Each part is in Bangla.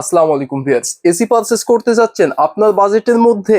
আসসালামু আলাইকুম ভিয়ার্স এসি পারচেস করতে যাচ্ছেন, আপনার বাজেটের মধ্যে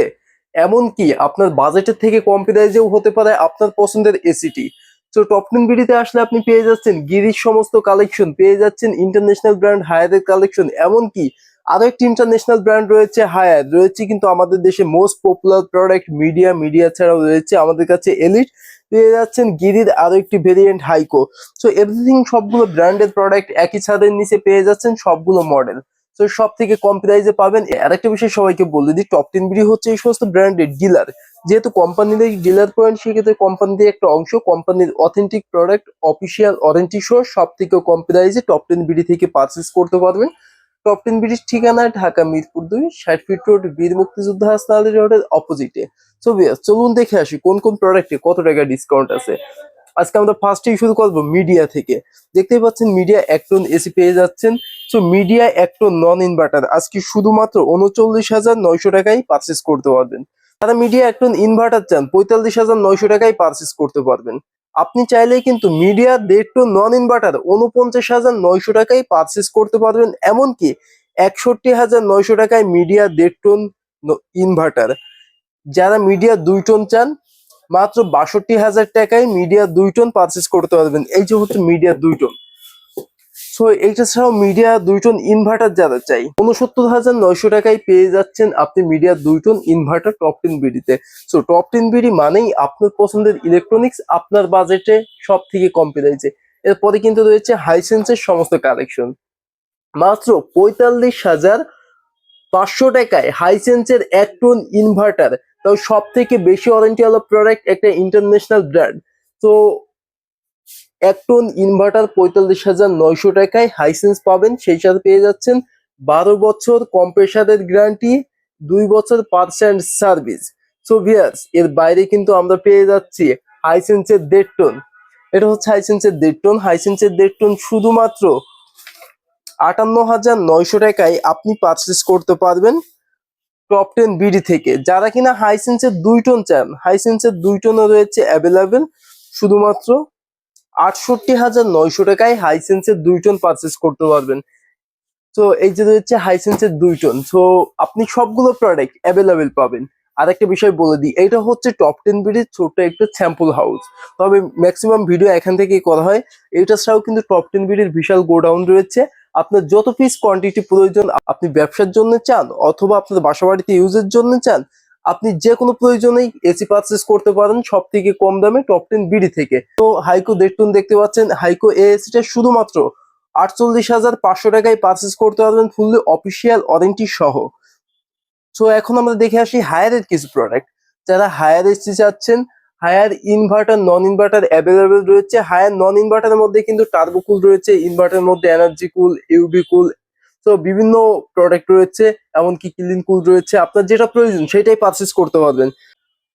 এমন কি আপনার বাজেটের থেকে কম প্রাইজেও হতে পারে আপনার পছন্দের এসিটি তো টপ টেন বিডিতে আসলে আপনি পেয়ে যাচ্ছেন গিরির সমস্ত কালেকশন পেয়ে যাচ্ছেন ইন্টারন্যাশনাল ব্র্যান্ড হায়ারের কালেকশন এমনকি আরও একটি ইন্টারন্যাশনাল ব্র্যান্ড রয়েছে হায়ার রয়েছে কিন্তু আমাদের দেশে most popular product Midea Midea ছাড়াও রয়েছে আমাদের কাছে এলিট পেয়ে যাচ্ছেন গিরির আরও একটি ভেরিয়েন্ট হাইকো সো এভরিথিং সবগুলো ব্র্যান্ডেড প্রোডাক্ট একই ছাদের নিচে পেয়ে যাচ্ছেন সবগুলো মডেল তো সব থেকে কম প্রাইসে পাবেন। আর একটা বিষয় সবাইকে বলে দিই টপ টেন বিডি হচ্ছে এই সমস্ত ব্র্যান্ডের ডিলার যেহেতু কোম্পানির ডিলার পয়েন্ট সেক্ষেত্রে কোম্পানির একটা অংশ কোম্পানির অথেন্টিক প্রোডাক্ট অফিসিয়াল ওয়ারেন্টি সহ সব থেকে কম প্রাইসে টপ টেন বিডি থেকে পারচেস করতে পারবেন। টপ টেন বিডির ঠিকানা ঢাকা মিরপুর দুই, ষাট ফিট রোড বীর মুক্তিযোদ্ধা হাসনাল রোডের অপোজিটে সো চলুন দেখে আসি কোন কোন প্রোডাক্টে কত টাকা ডিসকাউন্ট আছে। আজকে আমরা ফার্স্টেই শুরু করব মিডিয়া থেকে। দেখতেই পাচ্ছেন মিডিয়া একটন এসি পেয়ে যাচ্ছেন। সো মিডিয়া একটন নন ইনভার্টার আজকে শুধুমাত্র উনচল্লিশ হাজার নয়শো টাকায় পারচেস করতে পারবেন। তারা মিডিয়া একটন ইনভার্টার চান, পঁয়তাল্লিশ হাজার নয়শো টাকায় পারচেস করতে পারবেন। আপনি চাইলে কিন্তু মিডিয়া দেড় টু নন ইনভার্টার উনপঞ্চাশ হাজার নয়শো টাকায় পারচেস করতে পারবেন। এমনকি একষট্টি হাজার নয়শো টাকায় মিডিয়া দেড় টন ইনভার্টার যারা মিডিয়া দুই টন চান মাত্র বাষট্টি হাজার টাকায় মিডিয়া দুই টন পারচেস করতে পারবেন। এই যে হচ্ছে মিডিয়া দুই টন সো এইটা ছাড়াও মিডিয়া দুই টন ইনভার্টার যারা চাই, উনসত্তর হাজার নয়শো টাকায় পেয়ে যাচ্ছেন আপনি মিডিয়া দুই টন ইনভার্টার টপ টেন বিডিতে সো টপ টেন বিডি মানেই আপনার পছন্দের ইলেকট্রনিক্স আপনার বাজেটে সব থেকে কম পেয়েছে এরপরে কিন্তু রয়েছে হাইসেন্সের সমস্ত কালেকশন মাত্র পঁয়তাল্লিশ হাজার পাঁচশো টাকায় হাইসেন্সের এক টন ইনভার্টার তাও সব থেকে বেশি ওয়ারেন্টি ওয়ালা প্রোডাক্ট একটা ইন্টারন্যাশনাল ব্র্যান্ড তো এক টন ইনভার্টার পঁয়তাল্লিশ হাজার নয়শো টাকায় হাইসেন্স পাবেন, সেই সাথে পেয়ে যাচ্ছেন বারো বছর কম্প্রেসারের গ্যারান্টি দুই বছর পার্সেন্ট সার্ভিস সো ভিয়ার্স এর বাইরে কিন্তু আমরা পেয়ে যাচ্ছি হাইসেন্সের দেড় টন এটা হচ্ছে হাইসেন্সের দেড় টন হাইসেন্সের দেড় টন শুধুমাত্র আটান্ন হাজার নয়শো টাকায় আপনি পারচেস করতে পারবেন। টপ টেন বিডি থেকে। যারা কিনা হাইসেন্সের দুই টন চান হাইসেন্সের দুই টনও রয়েছে অ্যাভেলেবেল শুধুমাত্র আটষট্টি হাজার নয়শো টাকায় হাইসেন্সের দুই টন পারচেস করতে পারবেন। তো এই যে রয়েছে হাইসেন্সের দুই টন সো আপনি সবগুলো প্রোডাক্ট অ্যাভেলেবেল পাবেন। আর একটা বিষয় বলে দিই এটা হচ্ছে টপ টেন বিডির ছোট্ট একটা স্যাম্পল হাউস তবে ম্যাক্সিমাম ভিডিও এখান থেকেই করা হয়। এটা ছাড়াও কিন্তু টপ টেন বিডির বিশাল গোডাউন রয়েছে। আপনার যত পিস কোয়ান্টিটি প্রয়োজন আপনি ব্যবসার জন্য চান অথবা আপনার বাসা বাড়িতে ইউজের জন্য চান, আপনি যে কোনো প্রয়োজনেই এসি পারচেস করতে পারেন সব থেকে কম দামে টপ টেন বিডি থেকে। তো হাইকো দেড়টুন দেখতে পাচ্ছেন হাইকো এসিটা শুধুমাত্র আটচল্লিশ হাজার পাঁচশো টাকায় পারচেস করতে পারবেন ফুললি অফিসিয়াল ওয়ারেন্টি সহ। তো এখন আমরা দেখে আসি হায়ারের কিছু প্রোডাক্ট যারা হায়ার এসি চাচ্ছেন Haier inverter non inverter available রয়েছে। হায়ার নন ইনভার্টারের মধ্যে কিন্তু টার্বোকুল রয়েছে। ইনভার্টারের মধ্যে এনার্জি কুল ইউবি কুল তো বিভিন্ন প্রোডাক্ট রয়েছে, এমনকি ক্লিন কুল রয়েছে। আপনার যেটা প্রয়োজন, সেটাই পারচেস করতে পারবেন।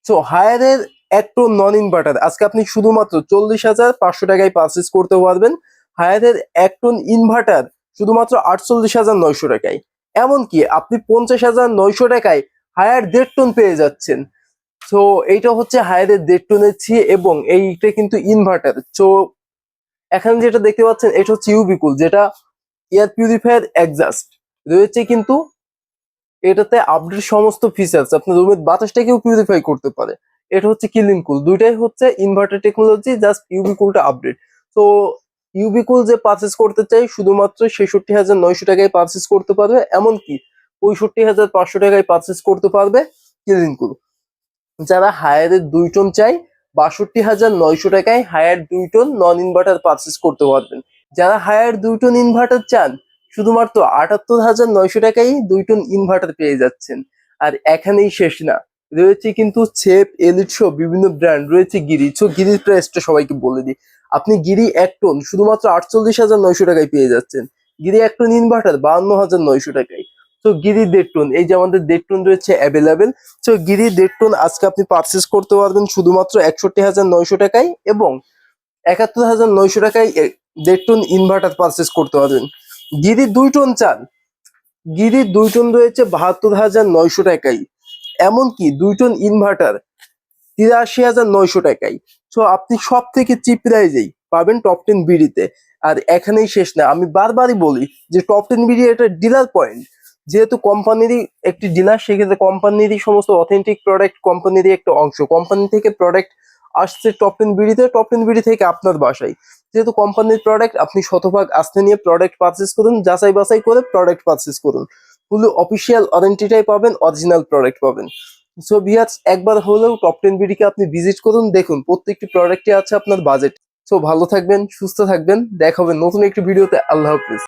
সো হায়ারের একটু নন ইনভার্টার আজকে আপনি শুধুমাত্র চল্লিশ হাজার পাঁচশো টাকায় পারচেস করতে পারবেন। হায়ারের এক ইনভার্টার শুধুমাত্র আটচল্লিশ হাজার নয়শো টাকায়। এমনকি আপনি পঞ্চাশ হাজার নয়শো টাকায় হায়ার দেড় টন পেয়ে যাচ্ছেন। তো এইটা হচ্ছে হায়ারের দেড় টনের ছি এবং এইটা কিন্তু ইনভার্টার তো এখানে যেটা দেখতে পাচ্ছেন, এটা হচ্ছে ইউবিকুল যেটা এয়ার পিউরিফায়ার এক্সাস্ট রয়েছে কিন্তু এটাতে আপডেট সমস্ত ফিচার্স আপনার রুমের বাতাসটাকেও পিউরিফাই করতে পারে। এটা হচ্ছে কিলিন কুল দুইটাই হচ্ছে ইনভার্টার টেকনোলজি জাস্ট ইউবিকুলটা আপডেট তো ইউবিকুল যে পারচেস করতে চাই, শুধুমাত্র ছেষট্টি হাজার নয়শো টাকায় পারচেস করতে পারবে, এমনকি পঁয়ষট্টি হাজার পাঁচশো টাকায় পারচেস করতে পারবে কিলিন কুল যারা হায়ারের দুই টন চাই, বাষট্টি হাজার নয়শো টাকায় হায়ার দুই টন নন ইনভার্টার পারচেস করতে পারবেন। যারা হায়ার দুই টন ইনভার্টার চান, শুধুমাত্র আটাত্তর হাজার নয়শো টাকায় দুই টন ইনভার্টার পেয়ে যাচ্ছেন। আর এখানেই শেষ না, রয়েছে কিন্তু সেপ এলিট সহ বিভিন্ন ব্র্যান্ড রয়েছে গিরি সো গিরির প্রাইসটা সবাইকে বলে দিই। আপনি গিরি এক টন শুধুমাত্র আটচল্লিশ হাজার নয়শো টাকায় পেয়ে যাচ্ছেন। গিরি এক টন ইনভার্টার বাহান্ন হাজার নয়শো টাকায়। তো গিরি দেড় টন এই যে আমাদের দেড় টন রয়েছে অ্যাভেলেবেল তো গিরি দেড় টন আজকে আপনি পারচেস করতে পারবেন শুধুমাত্র একষট্টি হাজার নয়শো টাকায় এবং একাত্তর হাজার নয়শো টাকায় এ- দেড় টন ইনভার্টার পারচেস করতে পারবেন। গিরি দুই টন চান। গিরি দুই টন রয়েছে বাহাত্তর হাজার নয়শো টাকায়, এমনকি দুই টন ইনভার্টার তিরাশি হাজার নয়শো টাকায়। তো আপনি সব থেকে চিপ প্রাইজেই পাবেন টপ টেন বিডিতে। আর এখানেই শেষ না, আমি বারবারই বলি যে টপ টেন বিডি এটা ডিলার পয়েন্ট যেহেতু কোম্পানিরই একটি ডিলার সেক্ষেত্রে কোম্পানিরই সমস্ত অথেন্টিক প্রোডাক্ট কোম্পানিরই একটা অংশ। কোম্পানি থেকে প্রোডাক্ট আসছে টপ টেন বিডিতে টপ টেন বিডি থেকে আপনার বাসায়। যেহেতু কোম্পানির প্রোডাক্ট আপনি শতভাগ আস্থা নিয়ে প্রোডাক্ট পারচেস করুন, যাচাই বাছাই করে প্রোডাক্ট পারচেস করুন। পুরো অফিসিয়াল ওয়ারেন্টিটাই পাবেন অরিজিনাল প্রোডাক্ট পাবেন। সো বিয়ার্স একবার হলেও টপ টেন বিডিকে আপনি ভিজিট করুন, দেখুন প্রত্যেকটি প্রোডাক্টই আছে আপনার বাজেট সো ভালো থাকবেন, সুস্থ থাকবেন দেখাবেন নতুন একটি ভিডিওতে আল্লাহ হাফিজ।